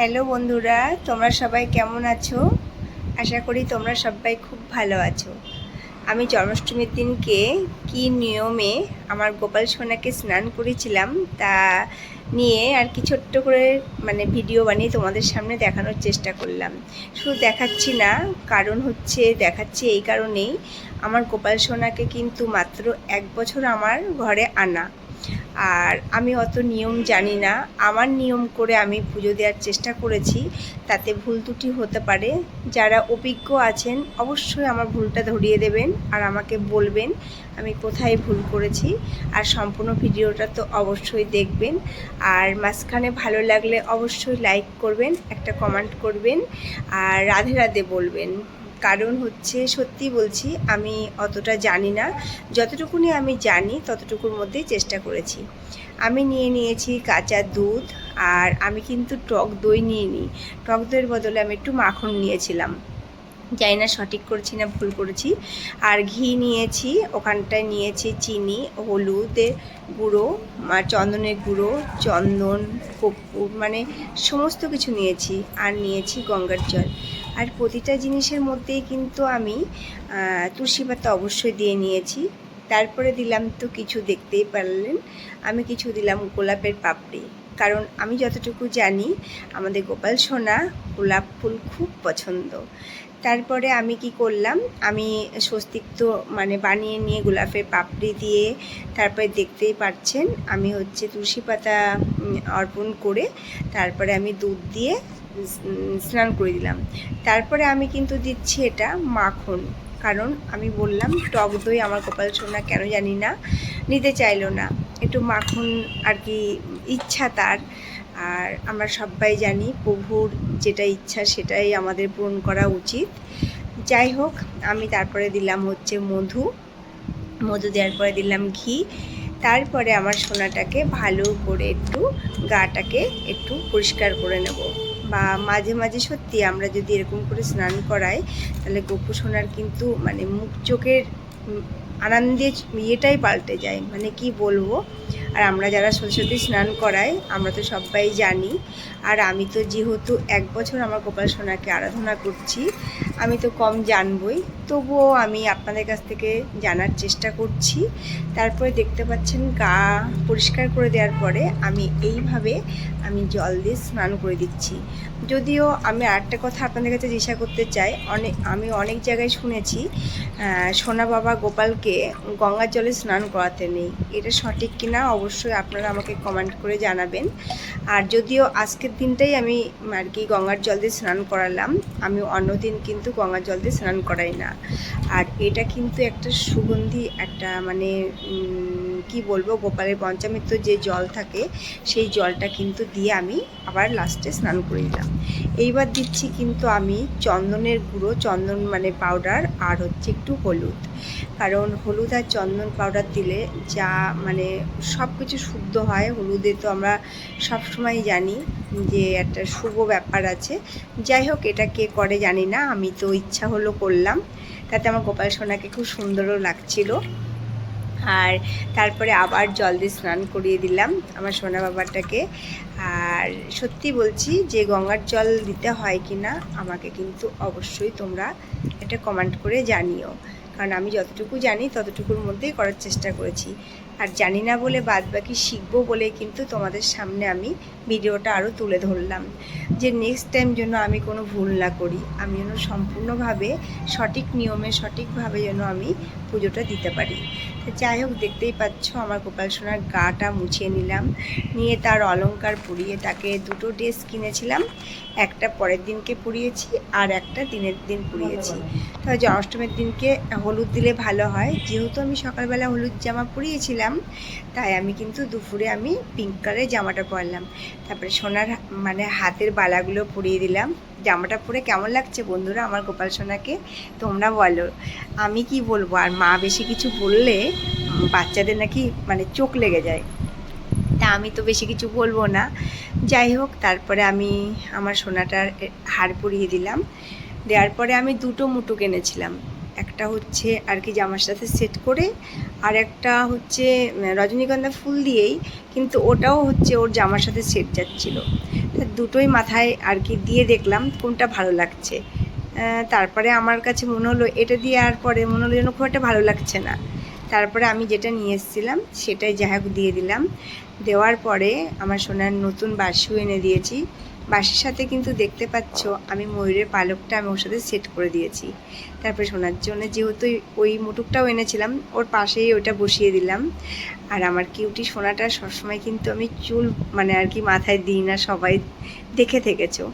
Hello বন্ধুরা, তোমরা সবাই কেমন আছো? আশা করি তোমরা সবাই খুব ভালো আছো। আমি জন্মাষ্টমীর দিনকে কি নিয়মে আমার গোপাল সোনাকে স্নান করেছিলাম তা নিয়ে আর কি ছোট্ট করে মানে ভিডিও বানিয়ে তোমাদের সামনে দেখানোর চেষ্টা করলাম। শুধু দেখাচ্ছি না, কারণ হচ্ছে দেখাচ্ছি এই কারণেই আমার গোপাল সোনাকে কিন্তু মাত্র এক বছর আমার ঘরে আনা। আর আমি অত নিয়ম জানি না। আমার নিয়ম করে আমি পুজো দেওয়ার চেষ্টা করেছি, তাতে ভুল ত্রুটি হতে পারে। যারা অভিজ্ঞ আছেন, অবশ্যই আমার ভুলটা ধরিয়ে দেবেন আর আমাকে বলবেন আমি কোথায় ভুল করেছি। আর সম্পূর্ণ ভিডিওটা তো অবশ্যই দেখবেন। আর মাঝখানে ভালো লাগলে অবশ্যই লাইক করবেন, একটা কমেন্ট করবেন, আর রাধে রাধে বলবেন। কারণ হচ্ছে সত্যি বলছি, আমি অতটা জানি না। যতটুকুনি আমি জানি, ততটুকুর মধ্যেই চেষ্টা করেছি। আমি নিয়ে নিয়েছি কাঁচা দুধ আর আমি কিন্তু টক দই নিয়ে নিই টক দইয়ের বদলে আমি একটু মাখন নিয়েছিলাম। জানি না সঠিক করেছি না ভুল করেছি। আর ঘি নিয়েছি, ওখানটায় নিয়েছি চিনি, হলুদের গুঁড়ো চন্দনের গুঁড়ো, চন্দন কর্পূর মানে সমস্ত কিছু নিয়েছি। আর নিয়েছি গঙ্গার জল। আর প্রতিটা জিনিসের মধ্যেই কিন্তু আমি তুলসী পাতা অবশ্যই দিয়ে নিয়েছি। তারপরে দিলাম তো কিছু দেখতেই পারলেন, আমি কিছু দিলাম গোলাপের পাপড়ি। কারণ আমি যতটুকু জানি, আমাদের গোপাল সোনা গোলাপ ফুল খুব পছন্দ। তারপরে আমি কি করলাম, আমি স্বস্তিক তো মানে বানিয়ে নিয়ে গোলাপের পাপড়ি দিয়ে তারপরে দেখতেই পাচ্ছেন আমি হচ্ছে তুলসী পাতা অর্পণ করে তারপরে আমি দুধ দিয়ে স্নান করে দিলাম। তারপরে আমি কিন্তু দিচ্ছি এটা মাখন। কারণ আমি বললাম, টক দই আমার কপাল সোনা কেন জানি না, নিতে চাইলো না। একটু মাখন আর কি ইচ্ছা তার। আর আমরা সবাই জানি প্রভুর যেটা ইচ্ছা সেটাই আমাদের পূরণ করা উচিত। যাই হোক, আমি তারপরে দিলাম হচ্ছে মধু। মধু দেওয়ার পরে দিলাম ঘি। তারপরে আমার সোনাটাকে ভালো করে একটু গাটাকে একটু পরিষ্কার করে নেব। বা মাঝে মাঝে সত্যি আমরা যদি এরকম করে স্নান করাই, তাহলে গোপু সোনার কিন্তু মানে মুখ চোখের আনন্দে ইয়েটাই পাল্টে যায়। মানে কি বলব? আর আমরা যারা সত্যি স্নান করাই, আমরা তো সবাই জানি। আর আমি তো যেহেতু এক বছর আমার গোপাল সোনাকে আরাধনা করছি, আমি তো কম জানবই। তবুও আমি আপনাদের কাছ থেকে জানার চেষ্টা করছি। তারপরে দেখতে পাচ্ছেন গা পরিষ্কার করে দেওয়ার পরে আমি এইভাবে আমি জল দিয়ে স্নান করে দিচ্ছি। যদিও আমি আরেকটা কথা আপনাদের কাছে জিজ্ঞাসা করতে চাই অনেক আমি অনেক জায়গায় শুনেছি সোনা বাবা গোপালকে গঙ্গার জলে স্নান করাতে নেই। এটা সঠিক কিনা? অবশ্যই আপনারা আমাকে কমেন্ট করে জানাবেন। আর যদিও আজকের দিনটাই আমি আর কি গঙ্গার জল দিয়ে স্নান করালাম, আমি অন্য দিন কিন্তু গঙ্গার জল দিয়ে স্নান করাই না। আর এটা কিন্তু একটা সুগন্ধি, একটা মানে কি বলব, গোপালের পঞ্চামৃত যে জল থাকে, সেই জলটা কিন্তু দিয়ে আমি আবার লাস্টে স্নান করে দিলাম এইবার দিচ্ছি কিন্তু আমি চন্দনের গুঁড়ো, চন্দন মানে পাউডার আর হচ্ছে একটু হলুদ। কারণ হলুদ আর চন্দন পাউডার দিলে যা মানে সব কিছু শুদ্ধ হয়। হলুদে তো আমরা সবসময় জানি যে একটা শুভ ব্যাপার আছে। যাই হোক, এটা কে করে জানি না, আমি তো ইচ্ছা হলো করলাম। তাতে আমার গোপাল সোনাকে খুব সুন্দরও লাগছিল। আর তারপরে আবার জল দিয়ে স্নান করিয়ে দিলাম আমার সোনা বাবাটাকে। আর সত্যি বলছি যে গঙ্গার জল দিতে হয় কি না আমাকে কিন্তু অবশ্যই তোমরা এটা কমেন্ট করে জানিও। কারণ আমি যতটুকু জানি ততটুকুর মধ্যেই করার চেষ্টা করেছি। আর জানি না বলে বাদ বাকি শিখব বলে কিন্তু তোমাদের সামনে আমি ভিডিওটা আরও তুলে ধরলাম। যে নেক্সট টাইম যেন আমি কোনো ভুল না করি, আমি যেন সম্পূর্ণভাবে সঠিক নিয়মে সঠিকভাবে যেন আমি পুজোটা দিতে পারি। যাই হোক, দেখতেই পাচ্ছ আমার গোপাল সোনার গাটা মুছিয়ে নিলাম। নিয়ে তার অলংকার পুড়িয়ে তাকে দুটো ড্রেস কিনেছিলাম। একটা পরের দিনকে পুড়িয়েছি আর একটা দিনের দিন পরিয়েছি। তো জন্মাষ্টমীর দিনকে হলুদ দিলে ভালো হয়। যেহেতু আমি সকালবেলা হলুদ জামা পরিয়েছিলাম, তাই আমি কিন্তু দুপুরে আমি পিঙ্ক কালারের জামাটা পরলাম। তারপরে সোনার মানে হাতের বালাগুলো পুড়িয়ে দিলাম। জামাটা পরে কেমন লাগছে বন্ধুরা আমার গোপাল সোনাকে? তোমরা বলো। আমি কি বলব? আর মা বেশি কিছু বললে বাচ্চাদের নাকি মানে চোখ লেগে যায়। তা আমি তো বেশি কিছু বলব না। যাই হোক, তারপরে আমি আমার সোনাটার হার পরিয়ে দিলাম। দেওয়ার পরে আমি দুটো মুটু কিনেছিলাম একটা হচ্ছে আর কি জামার সাথে সেট করে, আর একটা হচ্ছে রজনীগন্ধা ফুল দিয়েই, কিন্তু ওটাও হচ্ছে ওর জামার সাথে সেট যাচ্ছিল। দুটোই মাথায় আর কি দিয়ে দেখলাম কোনটা ভালো লাগছে। তারপরে আমার কাছে মনে হলো, এটা দিয়ে আর পরে মনে হলো যেন খুব একটা ভালো লাগছে না। তারপরে আমি যেটা নিয়ে এসেছিলাম, সেটাই যাই দিয়ে দিলাম। দেওয়ার পরে আমার সোনার নতুন বাসু এনে দিয়েছি। বাসির সাথে কিন্তু দেখতে পাচ্ছ আমি ময়ূরের পালকটা আমি ওর সাথে সেট করে দিয়েছি। তারপরে সোনার জন্য যেহেতু ওই মুটুকটাও এনেছিলাম, ওর পাশেই ওটা বসিয়ে দিলাম। আর আমার কিউটি সোনাটা সবসময় কিন্তু আমি চুল মানে আর কি মাথায় দিই না, সবাই দেখে থেকেছো।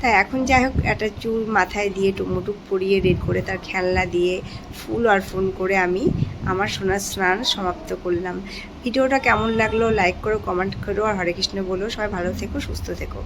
তা এখন যাই হোক, একটা চুল মাথায় দিয়ে টুমুটুক পরিয়ে রেড করে তার খেলনা দিয়ে ফুল অর্পণ করে আমি আমার সোনার স্নান সমাপ্ত করলাম। ভিডিওটা কেমন লাগল লাইক করো কমেন্ট করো, আর হরে কৃষ্ণ বলো। সবাই ভালো থেকো, সুস্থ থেকো।